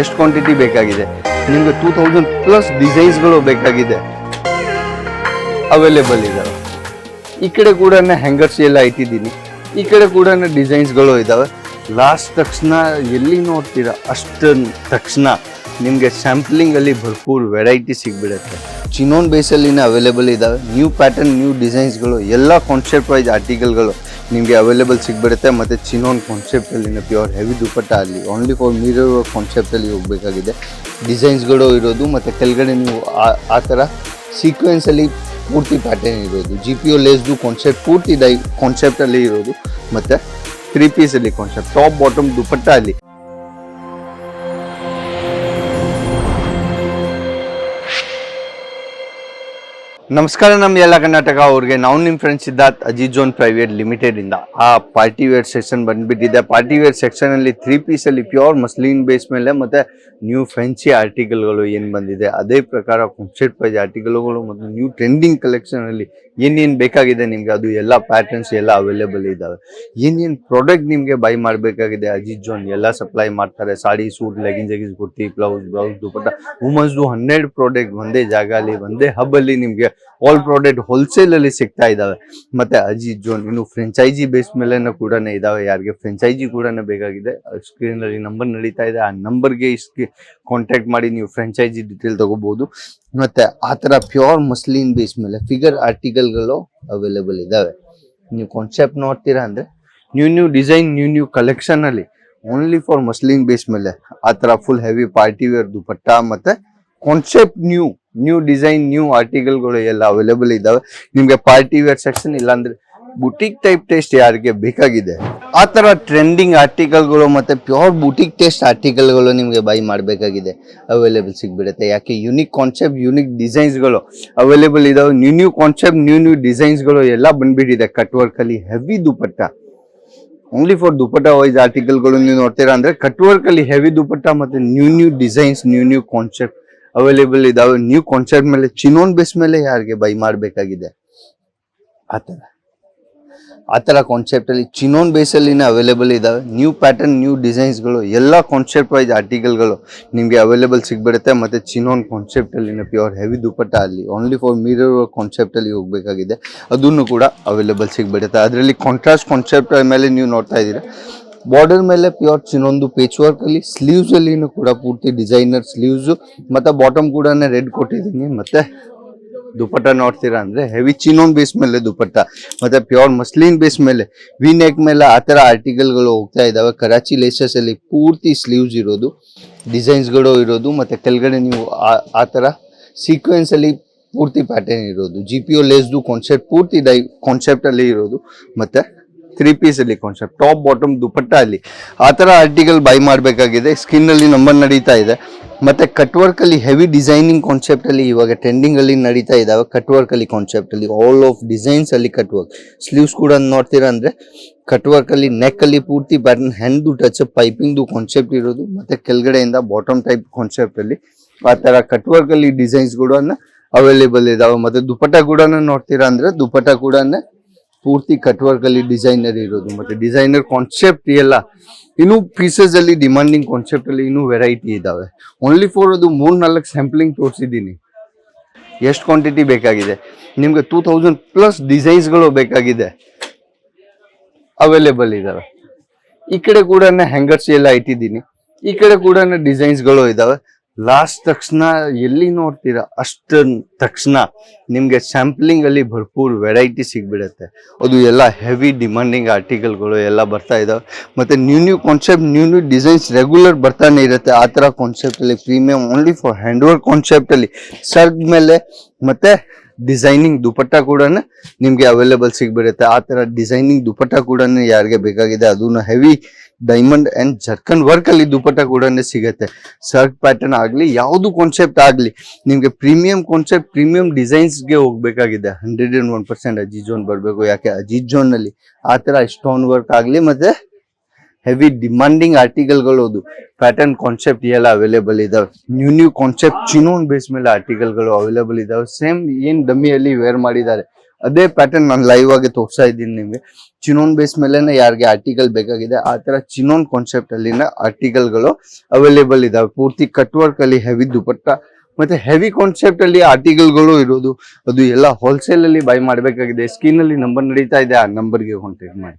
ಎಷ್ಟು ಕ್ವಾಂಟಿಟಿ ಬೇಕಾಗಿದೆ? ನಿಮಗೆ ಟೂ ತೌಸಂಡ್ ಪ್ಲಸ್ ಡಿಸೈನ್ಸ್ಗಳು ಬೇಕಾಗಿದೆ. ಅವೈಲೇಬಲ್ ಇದ್ದಾವೆ ಈ ಕಡೆ ಕೂಡ ಹ್ಯಾಂಗರ್ಸ್ ಎಲ್ಲ ಇಟ್ಟಿದ್ದೀನಿ ಈ ಕಡೆ ಕೂಡ ಡಿಸೈನ್ಸ್ಗಳು ಇದ್ದಾವೆ ಲಾಸ್ಟ್ ತಕ್ಷಣ ಎಲ್ಲಿ ನೋಡ್ತೀರಾ? ಅಷ್ಟು ತಕ್ಷಣ ನಿಮಗೆ ಸ್ಯಾಂಪ್ಲಿಂಗಲ್ಲಿ ಭರ್ಪೂರ್ ವೆರೈಟಿ ಸಿಗ್ಬಿಡುತ್ತೆ. ಚಿನೋನ್ ಬೇಸಲ್ಲಿನ ಅವೈಲೇಬಲ್ ಇದ್ದಾವೆ ನ್ಯೂ ಪ್ಯಾಟರ್ನ್ ನ್ಯೂ ಡಿಸೈನ್ಸ್ಗಳು ಎಲ್ಲ ಕಾನ್ಸೆಪ್ಟ್ ವೈಸ್ ಆರ್ಟಿಕಲ್ಗಳು ನಿಮಗೆ ಅವೈಲೇಬಲ್ ಸಿಗ್ಬಿಡುತ್ತೆ, ಮತ್ತು ಚಿನೋನ್ ಕಾನ್ಸೆಪ್ಟಲ್ಲಿನ ಪ್ಯೂರ್ ಹೆವಿ ದುಪ್ಪಟ್ಟ ಅಲ್ಲಿ. ಓನ್ಲಿ ಫಾರ್ ಮೀರರ್ ಕಾನ್ಸೆಪ್ಟಲ್ಲಿ ಹೋಗಬೇಕಾಗಿದೆ. ಡಿಸೈನ್ಸ್ಗಳು ಇರೋದು, ಮತ್ತು ಕೆಳಗಡೆ ನೀವು ಆ- ಆ ಥರ ಸೀಕ್ವೆನ್ಸಲ್ಲಿ ಪೂರ್ತಿ ಪ್ಯಾಟರ್ನ್ ಇರೋದು. ಜಿ ಪಿ ಒ ಲೇಸ್ದು ಕಾನ್ಸೆಪ್ಟ್ ಪೂರ್ತಿ ಡೈ ಕಾನ್ಸೆಪ್ಟಲ್ಲಿ ಇರೋದು, ಮತ್ತು ತ್ರೀ ಪೀಸಲ್ಲಿ ಕಾನ್ಸೆಪ್ಟ್ ಟಾಪ್ ಬಾಟಮ್ ದುಪ್ಪಟ್ಟ ಅಲ್ಲಿ. ನಮಸ್ಕಾರ ನಮ್ಮ ಎಲ್ಲ ಕರ್ನಾಟಕ ಅವ್ರಿಗೆ. ನಾವು ನಿಮ್ಮ friends Siddharth zone private limited ಇಂದ. ಆ ಪಾರ್ಟಿ ವೇರ್ ಸೆಕ್ಷನ್ ಬಂದ್ಬಿಟ್ಟಿದೆ. ಪಾರ್ಟಿ ವೇರ್ ಸೆಕ್ಷನ್ ಅಲ್ಲಿ ತ್ರೀ ಪೀಸ್ ಅಲ್ಲಿ ಪ್ಯೂರ್ ಮಸ್ಲಿನ್ ಬೇಸ್ ಮೇಲೆ ಮತ್ತೆ ನ್ಯೂ ಫ್ರೆಂಚಿ ಆರ್ಟಿಕಲ್ಗಳು ಏನು ಬಂದಿದೆ. ಅದೇ ಪ್ರಕಾರ ಕಾನ್ಸೆಪ್ಟ್ ಪ್ರೈಸ್ ಆರ್ಟಿಕಲ್ಗಳು ಮತ್ತು ನ್ಯೂ ಟ್ರೆಂಡಿಂಗ್ ಕಲೆಕ್ಷನ್ ಅಲ್ಲಿ ಏನೇನು ಬೇಕಾಗಿದೆ ನಿಮಗೆ, ಅದು ಎಲ್ಲ ಪ್ಯಾಟರ್ನ್ಸ್ ಎಲ್ಲ ಅವೈಲೇಬಲ್ ಇದ್ದಾವೆ ಏನೇನು ಪ್ರಾಡಕ್ಟ್ ನಿಮಗೆ ಬೈ ಮಾಡಬೇಕಾಗಿದೆ ಜೋನ್? ಎಲ್ಲ ಸಪ್ಲೈ ಮಾಡ್ತಾರೆ. Sari, suit legging jeggings kurti blouse blouse dupatta ವುಮನ್ಸ್ದು ಹನ್ನೆರಡು ಪ್ರಾಡಕ್ಟ್ ಒಂದೇ ಜಾಗ ಅಲ್ಲಿ ಒಂದೇ ಹಬ್ ನಿಮಗೆ ಆಲ್ ಪ್ರಾಡಕ್ಟ್ ಹೋಲ್ಸೇಲ್ ಅಲ್ಲಿ ಸಿಗ್ತಾ ಇದಾವೆ. ಮತ್ತೆ ಅಜೀಜ್ ಜೋನ್, ಇನ್ನು ಫ್ರೆಂಚೈಸಿ ಬೇಸ್ ಮೇಲೆ ಕೂಡ ಇದಾವೆ. ಯಾರಿಗೆ ಫ್ರೆಂಚೈಸಿ ಕೂಡ ಬೇಕಾಗಿದೆ ಸ್ಕ್ರೀನ್ ಅಲ್ಲಿ ನಂಬರ್ ನಡೀತಾ ಇದೆ. ಆ ನಂಬರ್ಗೆ ಕಾಂಟ್ಯಾಕ್ಟ್ ಮಾಡಿ ನೀವು ಫ್ರೆಂಚೈಸಿ ಡೀಟೇಲ್ ತಗೋಬಹುದು ಮತ್ತೆ ಆ ಥರ ಪ್ಯೂರ್ ಮಸ್ಲಿನ್ ಬೇಸ್ ಮೇಲೆ ಫಿಗರ್ ಆರ್ಟಿಕಲ್ಗಳು ಅವೈಲೇಬಲ್ ಇದಾವೆ. ನೀವು ಕಾನ್ಸೆಪ್ಟ್ ನೋಡ್ತೀರಾ ಅಂದ್ರೆ new new design new new collection ಅಲ್ಲಿ ಓನ್ಲಿ ಫಾರ್ ಮಸ್ಲಿನ್ ಬೇಸ್ ಮೇಲೆ ಆ ಥರ full heavy party wear dupatta ಮತ್ತೆ concept new new design new ಆರ್ಟಿಕಲ್ಗಳು ಎಲ್ಲ ಅವೈಲೇಬಲ್ ಇದ್ದಾವೆ. ನಿಮಗೆ ಪಾರ್ಟಿ ವೇರ್ ಸೆಕ್ಷನ್ ಇಲ್ಲಾಂದ್ರೆ ಬುಟಿಕ್ ಟೈಪ್ ಟೇಸ್ಟ್ ಯಾರಿಗೆ ಬೇಕಾಗಿದೆ? ಆ ಥರ ಟ್ರೆಂಡಿಂಗ್ ಆರ್ಟಿಕಲ್ಗಳು ಮತ್ತೆ ಪ್ಯೂರ್ ಬುಟಿಕ್ ಟೇಸ್ಟ್ ಆರ್ಟಿಕಲ್ಗಳು ನಿಮಗೆ ಬೈ ಮಾಡಬೇಕಾಗಿದೆ. ಅವೈಲೇಬಲ್ ಸಿಗ್ಬಿಡುತ್ತೆ. ಯಾಕೆ ಯುನಿಕ್ ಕಾನ್ಸೆಪ್ಟ್ ಯುನಿಕ್ ಡಿಸೈನ್ಸ್ಗಳು ಅವೈಲೇಬಲ್ ಇದಾವೆ new new concept new new ಡಿಸೈನ್ಸ್ಗಳು ಎಲ್ಲ ಬಂದ್ಬಿಟ್ಟಿದೆ. Cut ವರ್ಕಲ್ಲಿ heavy dupatta. Only for dupatta wise ಆರ್ಟಿಕಲ್ಗಳು ನೀವು ನೋಡ್ತೀರಾ ಅಂದ್ರೆ ಕಟ್ ವರ್ಕ್ ಅಲ್ಲಿ ಹೆವಿ ದುಪಟ್ಟ ಮತ್ತೆ new new designs new new concept available ಇದಾವೆ. ನ್ಯೂ ಕಾನ್ಸೆಪ್ಟ್ ಮೇಲೆ ಚಿನೋನ್ ಬೇಸ್ ಮೇಲೆ ಯಾರಿಗೆ ಬೈ ಮಾಡಬೇಕಾಗಿದೆ? ಆ ಥರ. ಆ ಥರ ಕಾನ್ಸೆಪ್ಟ್ ಅಲ್ಲಿ ಚಿನೋನ್ ಬೇಸಲ್ಲಿನೇ ಅವೈಲೇಬಲ್ ಇದ್ದಾವೆ ನ್ಯೂ ಪ್ಯಾಟರ್ನ್ ನ್ಯೂ ಡಿಸೈನ್ಸ್ಗಳು ಎಲ್ಲ ಕಾನ್ಸೆಪ್ಟ್ ವೈಸ್ ಆರ್ಟಿಕಲ್ಗಳು ನಿಮಗೆ ಅವೈಲೇಬಲ್ ಸಿಗ್ಬಿಡುತ್ತೆ. ಮತ್ತೆ ಚಿನೋನ್ ಕಾನ್ಸೆಪ್ಟ್ ಅಲ್ಲಿನ ಪ್ಯೂರ್ ಹೆವಿ ದುಪಟ್ಟ ಅಲ್ಲಿ ಓನ್ಲಿ ಫಾರ್ ಮೀರರ್ ಕಾನ್ಸೆಪ್ಟ್ ಅಲ್ಲಿ ಹೋಗಬೇಕಾಗಿದೆ. ಅದನ್ನು ಕೂಡ ಅವೈಲೇಬಲ್ ಸಿಗ್ಬಿಡುತ್ತೆ. ಅದರಲ್ಲಿ ಕಾಂಟ್ರಾಸ್ಟ್ ಕಾನ್ಸೆಪ್ಟ್ ಮೇಲೆ ನೀವು ನೋಡ್ತಾ ಇದ್ದೀರಾ. ಬಾರ್ಡರ್ ಮೇಲೆ ಪ್ಯೂರ್ ಚಿನ್ನೊಂದು ಪೇಚ್ ವರ್ಕ್ ಅಲ್ಲಿ ಸ್ಲೀವ್ಸ್ ಅಲ್ಲಿನೂ ಕೂಡ ಪೂರ್ತಿ ಡಿಸೈನರ್ ಸ್ಲೀವ್ಸ್ ಮತ್ತೆ ಬಾಟಮ್ ಕೂಡ ರೆಡ್ ಕೊಟ್ಟಿದ್ದೀನಿ. ಮತ್ತೆ ದುಪಟ್ಟ ನೋಡ್ತೀರಾ ಅಂದ್ರೆ ಹೆವಿ ಚಿನೋನ್ ಬೇಸ್ ಮೇಲೆ ದುಪಟ್ಟ, ಮತ್ತೆ ಪ್ಯೂರ್ ಮಸ್ಲಿನ್ ಬೇಸ್ ಮೇಲೆ ವಿ ನೆಕ್ ಮೇಲೆ ಆ ತರ ಆರ್ಟಿಕಲ್ಗಳು ಹೋಗ್ತಾ ಇದಾವೆ. ಕರಾಚಿ ಲೇಸಸ್ ಅಲ್ಲಿ ಪೂರ್ತಿ ಸ್ಲೀವ್ಸ್ ಇರೋದು ಡಿಸೈನ್ಸ್ಗಳು ಇರೋದು, ಮತ್ತೆ ಕೆಳಗಡೆ ನೀವು ಆ- ತರ ಸೀಕ್ವೆನ್ಸ್ ಅಲ್ಲಿ ಪೂರ್ತಿ ಪ್ಯಾಟರ್ನ್ ಇರೋದು. ಜಿ ಪಿ ಒ ಲೇಸ್ದು ಕಾನ್ಸೆಪ್ಟ್ ಪೂರ್ತಿ ಡೈ ಕಾನ್ಸೆಪ್ಟ್ ಅಲ್ಲಿ ಇರೋದು, ಮತ್ತೆ ತ್ರೀ ಪೀಸ್ ಅಲ್ಲಿ ಕಾನ್ಸೆಪ್ಟ್ ಟಾಪ್ ಬಾಟಮ್ ದುಪಟ್ಟ ಅಲ್ಲಿ. ಆ ತರ ಆರ್ಟಿಕಲ್ ಬೈ ಮಾಡಬೇಕಾಗಿದೆ. ಸ್ಕಿನ್ ಅಲ್ಲಿ ನಂಬರ್ ನಡೀತಾ ಇದೆ. ಮತ್ತೆ ಕಟ್ ವರ್ಕ್ ಅಲ್ಲಿ ಹೆವಿ ಡಿಸೈನಿಂಗ್ ಕಾನ್ಸೆಪ್ಟ್ ಅಲ್ಲಿ ಇವಾಗ ಟ್ರೆಂಡಿಂಗ್ ಅಲ್ಲಿ ನಡೀತಾ ಇದಾವೆ ಕಟ್ ಕಾನ್ಸೆಪ್ಟ್ ಅಲ್ಲಿ ಆಲ್ ಆಫ್ ಡಿಸೈನ್ಸ್ ಅಲ್ಲಿ ಕಟ್ ವರ್ಕ್ ಸ್ಲೀವ್ಸ್ ಕೂಡ ನೋಡ್ತೀರಾ ಅಂದ್ರೆ ಕಟ್ ನೆಕ್ ಅಲ್ಲಿ ಪೂರ್ತಿ button hand touch piping concept ಇರೋದು. ಮತ್ತೆ ಕೆಳಗಡೆಯಿಂದ ಬಾಟಮ್ ಟೈಪ್ ಕಾನ್ಸೆಪ್ಟ್ ಅಲ್ಲಿ ಆ ತರ ಕಟ್ ವರ್ಕ್ ಅಲ್ಲಿ ಡಿಸೈನ್ಸ್ ಕೂಡ ಅವೈಲೇಬಲ್ ಇದಾವೆ. ಮತ್ತೆ ದುಪಟ್ಟ ಕೂಡ ನೋಡ್ತೀರಾ ಅಂದ್ರೆ ದುಪಟ್ಟ ಕೂಡ ಪೂರ್ತಿ ಕಟ್ ವರ್ಕ್ ಅಲ್ಲಿ ಡಿಸೈನರ್ ಇರೋದು, ಮತ್ತೆ ಡಿಸೈನರ್ ಕಾನ್ಸೆಪ್ಟ್ ಎಲ್ಲ ಇನ್ನು ಪೀಸಸ್ ಅಲ್ಲಿ ಡಿಮಾಂಡಿಂಗ್ ಕಾನ್ಸೆಪ್ಟ್ ಅಲ್ಲಿ ಇನ್ನೂ ವೆರೈಟಿ ಇದಾವೆ. ಓನ್ಲಿ ಫಾರ್ ಅದು ಮೂರ್ ನಾಲ್ಕು ಸ್ಯಾಂಪ್ಲಿಂಗ್ ತೋರಿಸಿದ್ದೀನಿ. ಎಷ್ಟು ಕ್ವಾಂಟಿಟಿ ಬೇಕಾಗಿದೆ? ನಿಮ್ಗೆ ಟೂ ತೌಸಂಡ್ ಪ್ಲಸ್ ಡಿಸೈನ್ಸ್ಗಳು ಬೇಕಾಗಿದೆ. ಅವೈಲೇಬಲ್ ಇದಾವೆ. ಈ ಕಡೆ ಕೂಡ ಹ್ಯಾಂಗರ್ಸ್ ಎಲ್ಲ ಇಟ್ಟಿದ್ದೀನಿ. ಈ ಕಡೆ ಕೂಡ ಡಿಸೈನ್ಸ್ಗಳು ಇದಾವೆ. ಲಾಸ್ಟ್ ತಕ್ಷಣ ಎಲ್ಲಿ ನೋಡ್ತೀರಾ? ಅಷ್ಟ ತಕ್ಷಣ ನಿಮಗೆ ಸ್ಯಾಂಪ್ಲಿಂಗ್ ಅಲ್ಲಿ ಭರ್ಪೂರ್ ವೆರೈಟಿ ಸಿಗ್ಬಿಡುತ್ತೆ. ಅದು ಎಲ್ಲ ಹೆವಿ ಡಿಮಾಂಡಿಂಗ್ ಆರ್ಟಿಕಲ್ಗಳು ಎಲ್ಲ ಬರ್ತಾ ಇದಾವೆ. ಮತ್ತೆ new new concept new new designs regular ಬರ್ತಾನೆ ಇರುತ್ತೆ. ಆ ಥರ ಕಾನ್ಸೆಪ್ಟ್ ಅಲ್ಲಿ premium only for hand work concept ಅಲ್ಲಿ. ಸರ್ಗ್ ಮೇಲೆ ಮತ್ತೆ ಡಿಸೈನಿಂಗ್ ದುಪಟ್ಟ ಕೂಡ ನಿಮ್ಗೆ ಅವೈಲೇಬಲ್ ಸಿಗ್ಬಿಡುತ್ತೆ. ಆ ತರ ಡಿಸೈನಿಂಗ್ ದುಪಟ್ಟ ಕೂಡ ಯಾರಿಗೆ ಬೇಕಾಗಿದೆ ಅದನ್ನು ಹೆವಿ ಡೈಮಂಡ್ ಅಂಡ್ ಜರ್ಕನ್ ವರ್ಕಲ್ಲಿ ದುಪಟ್ಟ ಕೂಡ ಸಿಗುತ್ತೆ. ಸರ್ಟ್ ಪ್ಯಾಟರ್ನ್ ಆಗ್ಲಿ, ಯಾವುದು ಕಾನ್ಸೆಪ್ಟ್ ಆಗ್ಲಿ, ನಿಮ್ಗೆ ಪ್ರೀಮಿಯಂ ಕಾನ್ಸೆಪ್ಟ್ ಪ್ರೀಮಿಯಂ ಡಿಸೈನ್ಸ್ಗೆ ಹೋಗ್ಬೇಕಾಗಿದೆ. Hundred and one percent Ajit zone ಬರಬೇಕು. ಯಾಕೆ ಅಜಿತ್ ಜೋನ್ನಲ್ಲಿ ಆ ತರ ಸ್ಟೋನ್ ವರ್ಕ್ ಆಗ್ಲಿ ಮತ್ತೆ ಹೆವಿ ಡಿಮಾಂಡಿಂಗ್ ಆರ್ಟಿಕಲ್ಗಳು ಅದು. ಪ್ಯಾಟರ್ನ್ ಕಾನ್ಸೆಪ್ಟ್ ಎಲ್ಲ ಅವೈಲೇಬಲ್ ಇದಾವೆ. New new concept chinon base ಮೇಲೆ ಆರ್ಟಿಕಲ್ಗಳು ಅವೈಲೇಬಲ್ ಇದಾವೆ. ಸೇಮ್ ಏನ್ ಡಮ್ಮಿಯಲ್ಲಿ ವೇರ್ ಮಾಡಿದ್ದಾರೆ. ಅದೇ ಪ್ಯಾಟರ್ನ್ ನಾನು ಲೈವ್ ಆಗಿ ತೋರಿಸ್ತಾ ಇದ್ದೀನಿ ನಿಮಗೆ. ಚಿನೋನ್ ಬೇಸ್ ಮೇಲೆ ಯಾರಿಗೆ ಆರ್ಟಿಕಲ್ ಬೇಕಾಗಿದೆ, ಆ ತರ ಚಿನೋನ್ ಕಾನ್ಸೆಪ್ಟ್ ಅಲ್ಲಿನ ಆರ್ಟಿಕಲ್ಗಳು ಅವೈಲೇಬಲ್ ಇದಾವೆ. ಪೂರ್ತಿ ಕಟ್ ವರ್ಕ್ ಅಲ್ಲಿ ಹೆವಿ ದುಪಟ್ಟ ಮತ್ತೆ ಹೆವಿ ಕಾನ್ಸೆಪ್ಟ್ ಅಲ್ಲಿ ಆರ್ಟಿಕಲ್ಗಳು ಇರೋದು. ಅದು ಎಲ್ಲ ಹೋಲ್ಸೇಲ್ ಅಲ್ಲಿ ಬೈ ಮಾಡಬೇಕಾಗಿದೆ. ಸ್ಕೀನ್ ಅಲ್ಲಿ ನಂಬರ್ ನಡೀತಾ ಇದೆ, ಆ ನಂಬರ್ಗೆ ಕಾಂಟ್ಯಾಕ್ಟ್ ಮಾಡಿ.